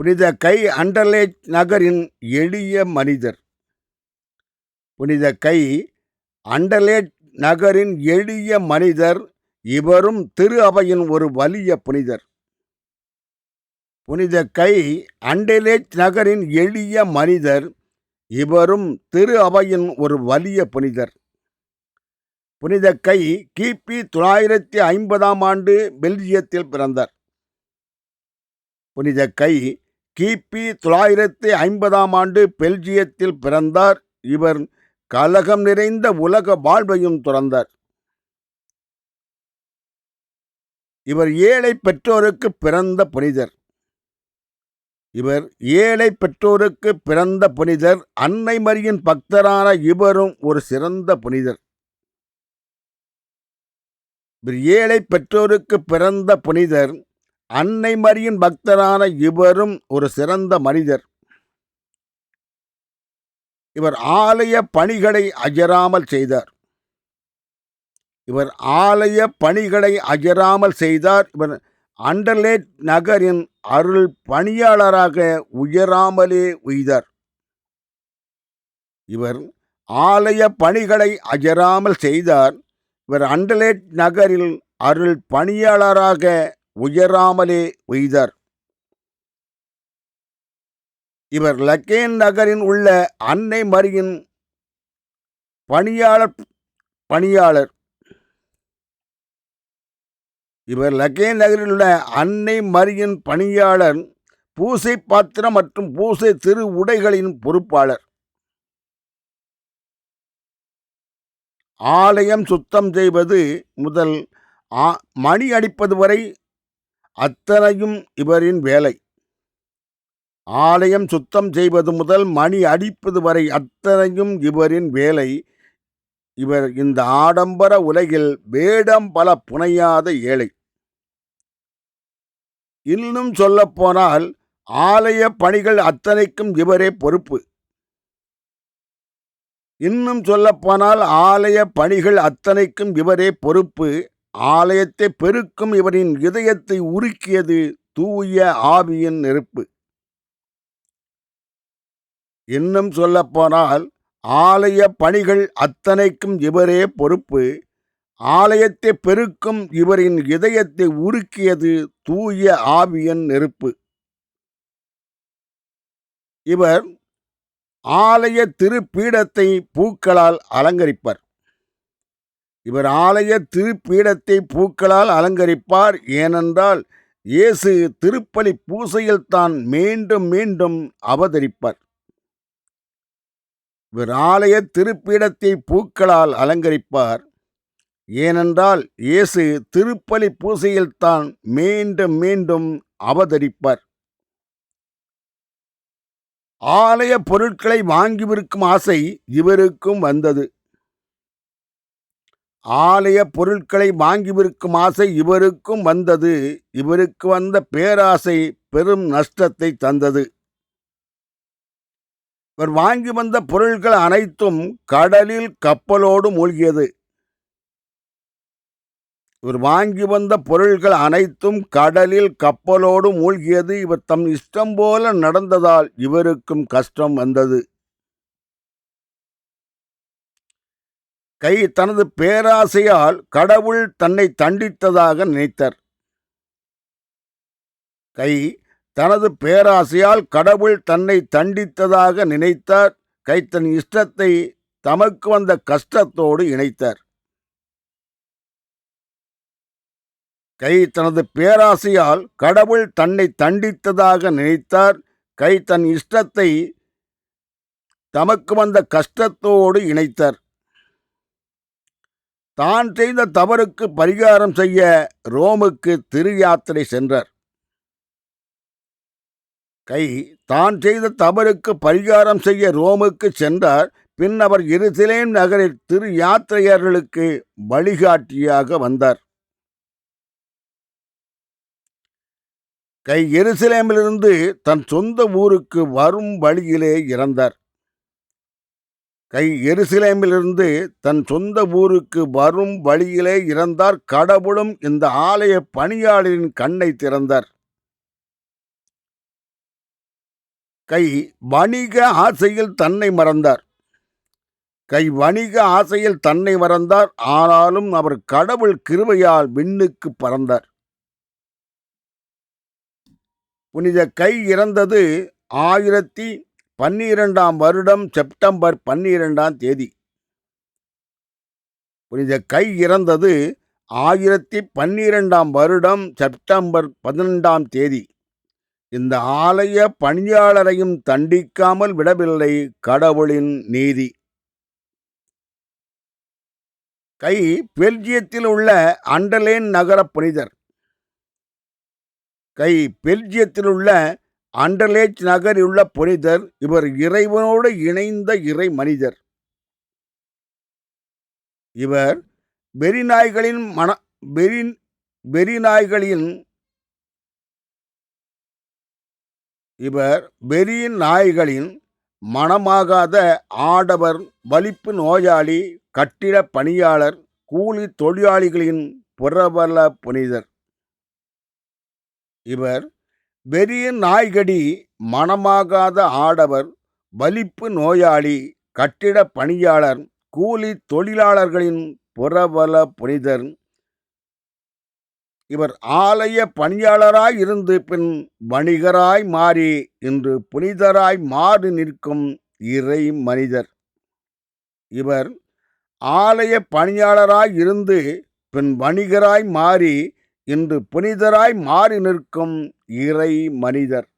புனித கை அண்டர்லேட் நகரின் எளிய மனிதர். புனித கை அண்டர்லேட் நகரின் எளிய மனிதர் இவரும் திரு அவையின் ஒரு வலிய புனிதர். புனித கை அண்டலேட் நகரின் எளிய மனிதர் இவரும் திரு அவையின் ஒரு வலிய புனிதர். புனித கை கிபி தொள்ளாயிரத்தி ஐம்பதாம் ஆண்டு பெல்ஜியத்தில் பிறந்தார். புனித கை கிபி தொள்ளாயிரத்தி ஐம்பதாம் ஆண்டு பெல்ஜியத்தில் பிறந்தார். இவர் கலகம் நிறைந்த உலக வாழ்வையும் துறந்தார். இவர் ஏழை பெற்றோருக்கு பிறந்த புனிதர். இவர் ஏழை பெற்றோருக்கு பிறந்த புனிதர். அன்னை மரியின் பக்தரான இவரும் ஒரு சிறந்த புனிதர். இவர் ஏழை பெற்றோருக்கு பிறந்த புனிதர். அன்னை மரியின் பக்தரான இவரும் ஒரு சிறந்த மனிதர். இவர் ஆலய பணிகளை அஜராமல் செய்தார். இவர் ஆலய பணிகளை அஜராமல் செய்தார். இவர் அண்டர்லேட் நகரின் அருள் பணியாளராக உயராமலே உய்தார். இவர் ஆலய பணிகளை அஜராமல் செய்தார். இவர் அண்டலேட் நகரில் அருள் பணியாளராக உயராமலே உய்தர். இவர் லக்கேன் நகரின் உள்ள அன்னை மரியின் பணியாளர் பணியாளர். இவர் லக்கேன் நகரில் உள்ள அன்னை மரியின் பணியாளர் பூசை பாத்திரம் மற்றும் பூசை திரு உடைகளின் பொறுப்பாளர். ஆலயம் சுத்தம் செய்வது முதல் மணி அடிப்பது வரை அத்தனையும் இவரின் வேலை. ஆலயம் சுத்தம் செய்வது முதல் மணி அடிப்பது வரை அத்தனையும் இவரின் வேலை. இவர் இந்த ஆடம்பர உலகில் வேடம் பல புனையாத ஏழை. இன்னும் சொல்லப்போனால் ஆலய பணிகள் அத்தனைக்கும் இவரே பொறுப்பு. இன்னும் சொல்லப்போனால் ஆலய பணிகள் அத்தனைக்கும் இவரே பொறுப்பு. ஆலயத்தை பெருக்கும் இவரின் இதயத்தை உருக்கியது தூய ஆவியின் நெருப்பு. இன்னும் சொல்லப்போனால் ஆலய பணிகள் அத்தனைக்கும் இவரே பொறுப்பு. ஆலயத்தை பெருக்கும் இவரின் இதயத்தை உருக்கியது தூய ஆவியன் நெருப்பு. இவர் ஆலய திருப்பீடத்தை பூக்களால் அலங்கரிப்பர். இவர் ஆலய திருப்பீடத்தை பூக்களால் அலங்கரிப்பார். ஏனென்றால் இயேசு திருப்பலி பூசையில் தான் மீண்டும் மீண்டும் அவதரிப்பார். இவர் ஆலய திருப்பீடத்தை பூக்களால் அலங்கரிப்பார். ஏனென்றால் இயேசு திருப்பலி பூசையில் தான் மீண்டும் மீண்டும் அவதரிப்பார். ஆலய பொருட்களை வாங்கி விற்கும் ஆசை இவருக்கும் வந்தது. ஆலய பொருட்களை வாங்கி விற்கும் ஆசை இவருக்கும் வந்தது. இவருக்கு வந்த பேராசை பெரும் நஷ்டத்தை தந்தது. இவர் வாங்கி வந்த பொருட்கள் அனைத்தும் கடலில் கப்பலோடு மூழ்கியது. இவர் வாங்கி வந்த பொருள்கள் அனைத்தும் கடலில் கப்பலோடு மூழ்கியது. இவர் தம் இஷ்டம் போல நடந்ததால் இவருக்கும் கஷ்டம் வந்தது. கை தனது பேராசையால் கடவுள் தன்னை தண்டித்ததாக நினைத்தார். கை தனது பேராசையால் கடவுள் தன்னை தண்டித்ததாக நினைத்தார். கை தன் இஷ்டத்தை தமக்கு வந்த கஷ்டத்தோடு இணைத்தார். கை தனது பேராசையால் கடவுள் தன்னை தண்டித்ததாக நினைத்தார். கை தன் இஷ்டத்தை தமக்கு வந்த கஷ்டத்தோடு இணைத்தார். தான் செய்த தவறுக்கு பரிகாரம் செய்ய ரோமுக்கு திருயாத்திரை சென்றார். கை தான் செய்த தவறுக்கு பரிகாரம் செய்ய ரோமுக்கு சென்றார். பின் அவர் இருசிலேம் நகரில் திரு யாத்திரையர்களுக்கு வழிகாட்டியாக வந்தார். கை எருசலேமிலிருந்து தன் சொந்த ஊருக்கு வரும் வழியிலே இறந்தார். கை எருசலேமிலிருந்து தன் சொந்த ஊருக்கு வரும் வழியிலே இறந்தார் கடவுளும் இந்த ஆலய பணியாளரின் கண்ணை திறந்தார். கை வணிக ஆசையில் தன்னை மறந்தார். கை வணிக ஆசையில் தன்னை மறந்தார் ஆனாலும் அவர் கடவுள் கிருபையால் விண்ணுக்கு பறந்தார். புனித கை இறந்தது ஆயிரத்தி பன்னிரெண்டாம் வருடம் செப்டம்பர் பன்னிரெண்டாம் தேதி. புனித கை இறந்தது ஆயிரத்தி பன்னிரெண்டாம் வருடம் செப்டம்பர் பதினெண்டாம் தேதி. இந்த ஆலய பணியாளரையும் தண்டிக்காமல் விடவில்லை கடவுளின் நீதி. கை பெல்ஜியத்தில் உள்ள அண்டலேன் நகர புனிதர். கை பெல்ஜியத்தில் உள்ள அண்டர்லேஜ் நகரில் உள்ள புனிதர் இவர் இறைவனோடு இணைந்த இறை மனிதர். இவர் வெறிநாய்களின் மன வெறி வெறிநாய்களின் இவர் வெறியின் நாய்களின் மனமாகாத ஆடவர் வலிப்பு நோயாளி கட்டிட பணியாளர் கூலி தொழிலாளிகளின் புறவல புனிதர். இவர் வெறிய நாய்கடி மனமாகாத ஆடவர் வலிப்பு நோயாளி கட்டிட பணியாளர் கூலி தொழிலாளர்களின் புறவல புனிதர். இவர் ஆலய பணியாளராய் இருந்து பின் வணிகராய் மாறி இன்று புனிதராய் மாறி நிற்கும் இறை மனிதர். இவர் ஆலய பணியாளராய் இருந்து பின் வணிகராய் மாறி இன்று புனிதராய் மாறி நிற்கும் இறை மனிதர்.